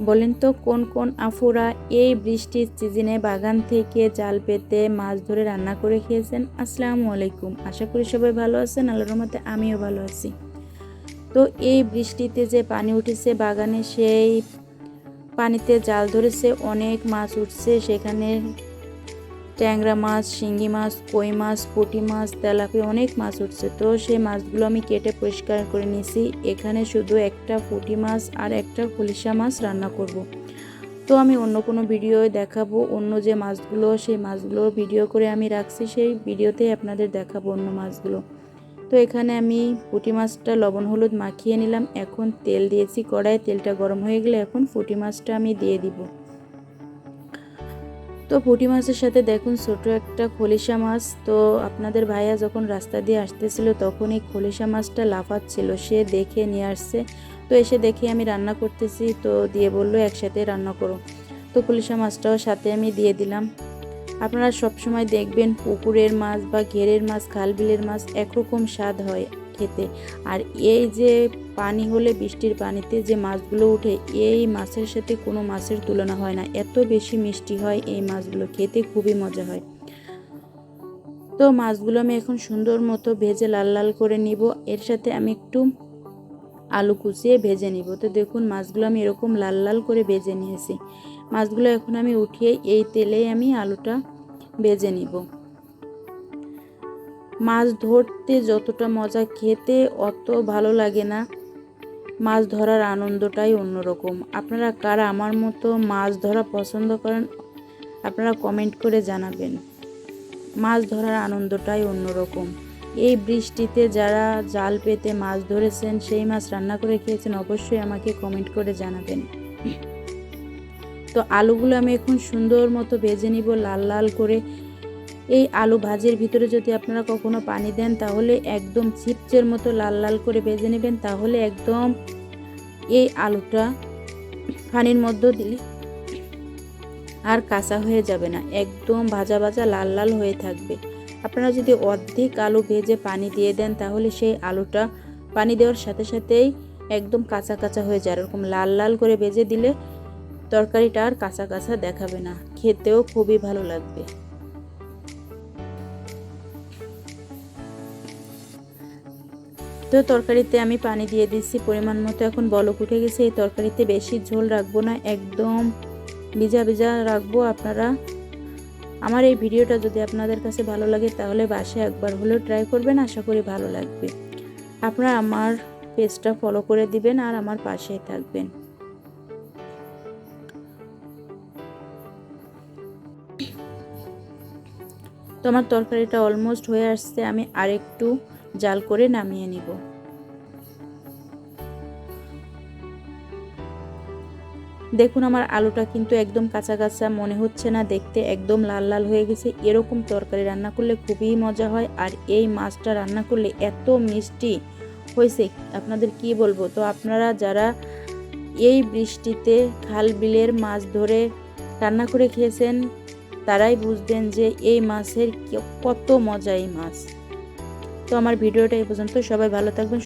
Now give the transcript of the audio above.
বলেন তো, কোন কোন আফুরা এই বৃষ্টির সিজনে বাগান থেকে জাল পেতে মাছ ধরে রান্না করে খেয়েছেন? আসসালামু আলাইকুম। আশা করি সবাই ভালো আছেন, আল্লাহর রহমতে আমিও ভালো আছি। তো এই বৃষ্টিতে যে পানি উঠেছে বাগানে, সেই পানিতে জাল ধরেছে, অনেক মাছ উঠছে, সেখানে ট্যাংরা মাছ শিঙ্গি মাছ, কই মাছ, পুঁটি মাছ তেলাপিয়া অনেক মাছ উঠছে। তো সেই মাছগুলো আমি কেটে পরিষ্কার করে নিয়েছি। এখানে শুধু একটা পুঁটি মাছ আর একটা খুলিশা মাছ রান্না করব। তো আমি অন্য কোনো ভিডিও দেখাবো। অন্য যে মাছগুলো, সেই মাছগুলো ভিডিও করে আমি রাখছি। সেই ভিডিওতেই আপনাদের দেখাবো অন্য মাছগুলো। তো এখানে আমি পুঁটি মাছটা লবণ হলুদ মাখিয়ে নিলাম। এখন তেল দিয়েছি কড়াই তেলটা গরম হয়ে গেলে এখন পুঁটি মাছটা আমি দিয়ে দিব। তো পুঁটি মাছের সাথে দেখুন, ছোট একটা খলিশা মাছ। তো আপনাদের ভাইয়া যখন রাস্তা দিয়ে আসতেছিল তখন এই খলিশা মাছটা লাফাচ্ছিল। সে দেখে নিয়ে আসছে। তো এসে দেখে আমি রান্না করতেছি। তো দিয়ে বলল, একসাথে রান্না করো। তো খলিশা মাছটাও সাথে আমি দিয়ে দিলাম। আপনারা সবসময় দেখবেন পুকুরের মাছ বা ঘেরের মাছ খাল বিলের মাছ একরকম স্বাদ হয়। খেতে। আর এই যে পানি হলে বৃষ্টির পানিতে যে মাছগুলো উঠে, এই মাছের সাথে কোনো মাছের তুলনা হয় না। এত বেশি মিষ্টি হয় এই মাছগুলো, খেতে খুবই মজা হয়। তো মাছগুলো আমি এখন সুন্দর মতো ভেজে লাল লাল করে নিব। এর সাথে আমি একটু আলু কুচিয়ে ভেজে নিব। তো দেখুন, মাছগুলো আমি এরকম লাল লাল করে ভেজে নিয়েছি। মাছগুলো এখন আমি উঠিয়ে এই তেলেই আমি আলুটা ভেজে নিব। মাছ ধরতে যতটা মজা খেতে অত ভালো লাগে না। মাছ ধরার আনন্দটাই অন্যরকম। আপনারা কারা আমার মতো মাছ ধরা পছন্দ করেন, আপনারা কমেন্ট করে জানাবেন। মাছ ধরার আনন্দটাই অন্যরকম। এই বৃষ্টিতে যারা জাল পেতে মাছ ধরেছেন, সেই মাছ রান্না করে খেয়েছেন, অবশ্যই আমাকে কমেন্ট করে জানাবেন। তো আলুগুলো আমি এখন সুন্দর মতো ভেজে নিব, লাল লাল করে এই আলু ভাজির ভিতরে যদি আপনারা কখনো পানি দেন, তাহলে একদম চিপচের মতো লাল লাল করে ভেজে নেবেন। তাহলে একদম এই আলুটা পানির মধ্যে দিলে আর কাঁচা হয়ে যাবে না। একদম ভাজা ভাজা লাল লাল হয়ে থাকবে। আপনারা যদি অর্ধেক আলু ভেজে পানি দিয়ে দেন, তাহলে সেই আলুটা পানি দেওয়ার সাথে সাথেই একদম কাঁচা কাঁচা হয়ে যায়। এরকম লাল লাল করে ভেজে দিলে তরকারিটা আর কাঁচা কাঁচা দেখাবে না। খেতেও খুবই ভালো লাগবে। তো তরকারিতে আমি পানি দিয়ে দিচ্ছি পরিমাণ মতো। এখন বলক উঠে গেছে, এই তরকারিতে বেশি ঝোল রাখব না, একদম ভিজা ভিজা রাখব আপনারা। আমার এই ভিডিওটা যদি আপনাদের কাছে ভালো লাগে, তাহলে বাসায় একবার হলেও ট্রাই করবেন, আশা করি ভালো লাগবে। আপনারা আমার পেজটা ফলো করে দিবেন আর আমার পাশেই থাকবেন। তো আমার তরকারিটা অলমোস্ট হয়ে আসছে, আমি আরেকটু জাল করে নামিয়ে নিব। দেখুন আমার আলুটা কিন্তু একদম কাঁচা কাঁচা, মনে হচ্ছে না দেখতে একদম লাল লাল হয়ে গেছে। এরকম তরকারি রান্না করলে খুবই মজা হয় আর এই মাছটা রান্না করলে এত মিষ্টি হয়েছে। আপনাদের কি বলব? তো আপনারা যারা এই বৃষ্টিতে খাল বিলের মাছ ধরে রান্না করে খেয়েছেন, তারাই বুঝতেন যে এই মাছের কত মজা এই মাছ। তো আমার ভিডিওটা এই পর্যন্ত সবাই ভালো থাকবেন